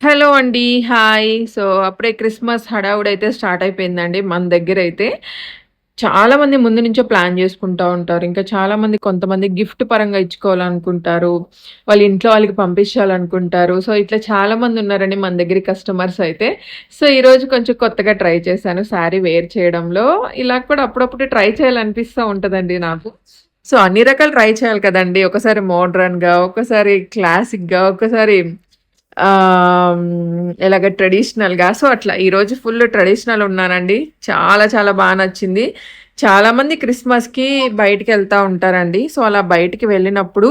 Hello అండి. Hi. So, అప్పుడే Christmas హడావుడైతే స్టార్ట్ అయిపోయిందండి మన దగ్గర అయితే చాలామంది ముందు నుంచో ప్లాన్ చేసుకుంటూ ఉంటారు. ఇంకా చాలామంది కొంతమంది గిఫ్ట్ పరంగా ఇచ్చుకోవాలనుకుంటారు. వాళ్ళ ఇంట్లో వాళ్ళకి పంపించాలనుకుంటారు. సో, ఇట్లా చాలామంది ఉన్నారండి మన దగ్గర కస్టమర్స్ అయితే. సో, ఈరోజు కొంచెం కొత్తగా ట్రై చేశాను శారీ వేర్ చేయడంలో. ఇలా కూడా అప్పుడప్పుడు ట్రై చేయాలనిపిస్తూ ఉంటుందండి నాకు. సో, అన్ని రకాలు ట్రై చేయాలి కదండి ఒకసారి మోడ్రన్‌గా, ఒకసారి క్లాసిక్‌గా, ఒకసారి ఇలాగ ఎలాగ ట్రెడిషనల్‌గా. సో, అట్లా ఈరోజు ఫుల్ ట్రెడిషనల్ ఉన్నానండి. చాలా చాలా బాగా నచ్చింది. చాలామంది క్రిస్మస్‌కి బయటికెళ్తా ఉంటారండి. సో, అలా బయటికి వెళ్ళినప్పుడు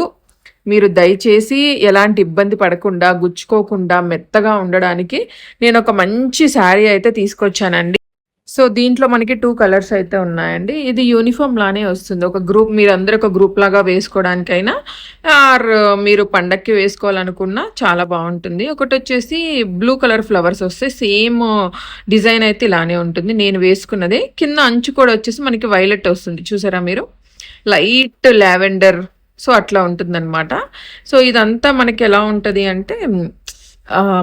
మీరు దయచేసి ఎలాంటి ఇబ్బంది పడకుండా, గుచ్చుకోకుండా, మెత్తగా ఉండడానికి నేను ఒక మంచి శారీ అయితే తీసుకొచ్చానండి. సో, దీంట్లో మనకి టూ కలర్స్ అయితే ఉన్నాయండి. ఇది యూనిఫామ్ లానే వస్తుంది. ఒక గ్రూప్ మీరందరూ ఒక గ్రూప్ లాగా వేసుకోవడానికైనా ఆర్ మీరు పండక్కి వేసుకోవాలనుకున్నా చాలా బాగుంటుంది ఒకటి వచ్చేసి బ్లూ కలర్ ఫ్లవర్స్ వస్తే సేమ్ డిజైన్ అయితే ఇలానే ఉంటుంది. నేను వేసుకున్నదే. కింద అంచు కూడా వచ్చేసి మనకి వైలెట్ వస్తుంది. చూసారా మీరు? లైట్ లావెండర్ సో, అట్లా ఉంటుందనమాట. సో, ఇదంతా మనకి ఎలా ఉంటుంది అంటే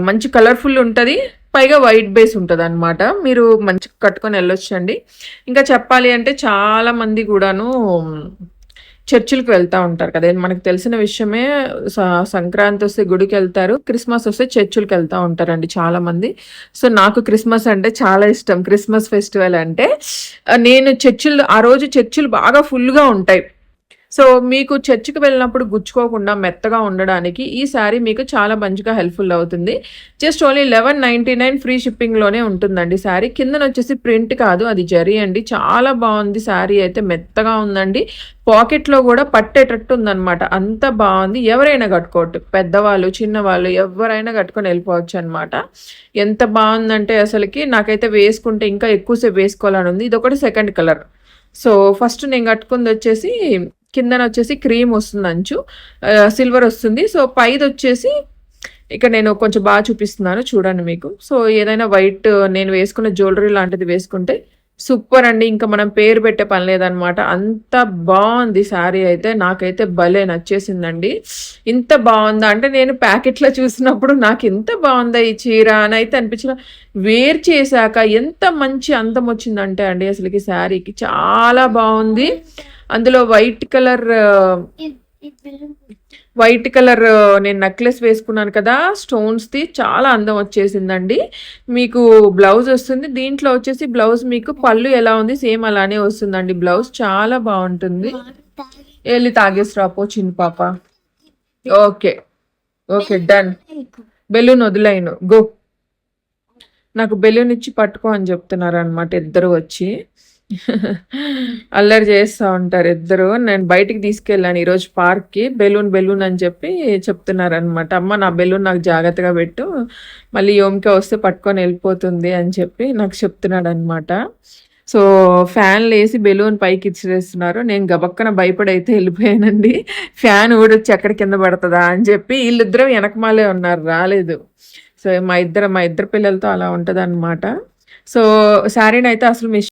మంచి కలర్‌ఫుల్ ఉంటుంది పైగా వైట్ బేస్ ఉంటుంది అనమాట మీరు మంచిగా కట్టుకొని వెళ్ళొచ్చండి ఇంకా చెప్పాలి అంటే చాలామంది కూడాను చర్చిలకు వెళ్తా ఉంటారు కదా! మనకు తెలిసిన విషయమే. సంక్రాంతి వస్తే గుడికి వెళ్తారు క్రిస్మస్ వస్తే చర్చులకెళ్తా ఉంటారండి చాలామంది. సో, నాకు క్రిస్మస్ అంటే చాలా ఇష్టం. క్రిస్మస్ ఫెస్టివల్ అంటే నేను చర్చిలు ఆ రోజు చర్చిలు బాగా ఫుల్‌గా ఉంటాయి. సో, మీకు చర్చికి వెళ్ళినప్పుడు గుచ్చుకోకుండా మెత్తగా ఉండడానికి ఈ శారీ మీకు చాలా మంచిగా హెల్ప్‌ఫుల్ అవుతుంది. జస్ట్ ఓన్లీ 1199 ఫ్రీ షిప్పింగ్‌లోనే ఉంటుందండి శారీ. కిందనొచ్చేసి ప్రింట్ కాదు అది జరీ అండి. చాలా బాగుంది శారీ అయితే మెత్తగా ఉందండి. పాకెట్‌లో కూడా పట్టేటట్టు ఉందన్నమాట అంత బాగుంది ఎవరైనా కట్టుకోవచ్చు. పెద్దవాళ్ళు, చిన్నవాళ్ళు ఎవరైనా కట్టుకొని వెళ్ళిపోవచ్చు అనమాట ఎంత బాగుందంటే అసలుకి నాకైతే వేసుకుంటే ఇంకా ఎక్కువసేపు వేసుకోవాలని ఉంది. ఇది ఒకటి సెకండ్ కలర్. సో, ఫస్ట్ నేను కట్టుకుంది వచ్చేసి కిందన వచ్చేసి క్రీమ్ వస్తుంది అంచు. సిల్వర్ వస్తుంది. సో, పైదొచ్చేసి ఇక్కడ నేను కొంచెం బాగా చూపిస్తున్నాను చూడండి మీకు. సో, ఏదైనా వైట్ నేను వేసుకున్న జ్యువెలరీ లాంటిది వేసుకుంటే సూపర్ అండి. ఇంకా మనం పేరు పెట్టే పని లేదనమాట. అంత బాగుంది శారీ అయితే. నాకైతే భలే నచ్చేసిందండి. ఇంత బాగుందా అంటే నేను ప్యాకెట్‌లో చూసినప్పుడు నాకు ఎంత బాగుందా ఈ చీర అని అయితే అనిపించిన వేర్ చేశాక ఎంత మంచి అందం వచ్చిందంటే అండి అసలుకి శారీకి చాలా బాగుంది అందులో వైట్ కలర్ వైట్ కలర్ నేను నెక్లెస్ వేసుకున్నాను కదా! స్టోన్స్‌ది చాలా అందం వచ్చేసిందండి. మీకు బ్లౌజ్ వస్తుంది. దీంట్లో వచ్చేసి బ్లౌజ్ మీకు పళ్ళు ఎలా ఉంది సేమ్ అలానే వస్తుందండి బ్లౌజ్. చాలా బాగుంటుంది వెళ్ళి తాగేసి రాపో పాప. ఓకే. ఓకే. డన్. బెలూన్ వదిలేయను. గో. నాకు బెలూన్ ఇచ్చి పట్టుకో అని చెప్తున్నారు అనమాట ఇద్దరు వచ్చి. అల్లరి చేస్తూ ఉంటారు ఇద్దరు. నేను బయటికి తీసుకెళ్ళాను ఈరోజు పార్క్‌కి. బెలూన్, బెలూన్ అని చెప్పి చెప్తున్నారనమాట. అమ్మ నా బెలూన్ నాకు జాగ్రత్తగా పెట్టు. మళ్ళీ యోమిక వస్తే పట్టుకొని వెళ్ళిపోతుంది అని చెప్పి నాకు చెప్తున్నాడనమాట. సో, ఫ్యాన్‌లేసి బెలూన్ పైకి ఇసిరేస్తున్నారు. నేను గబక్కన భయపడైతే వెళ్ళిపోయానండి ఫ్యాన్ ఊడొచ్చి ఎక్కడ కింద పడుతుందా అని చెప్పి వీళ్ళిద్దరూ వెనకమాలే ఉన్నారు రాలేదు. సో, మా ఇద్దరు మా ఇద్దరు పిల్లలతో అలా ఉంటదనమాట. సో, శారీనైతే అసలు మిస్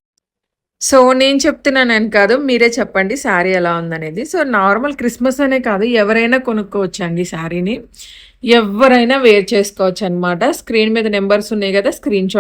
సో, నేను చెప్తున్నానని కాదు. మీరే చెప్పండి శారీ ఎలా ఉందనేది. సో, నార్మల్ క్రిస్మస్ అనే కాదు ఎవరైనా కొనుక్కోవచ్చు అండి శారీని. ఎవరైనా వేర్ చేసుకోవచ్చు అనమాట స్క్రీన్ మీద నెంబర్స్ ఉన్నాయి కదా స్క్రీన్ షాట్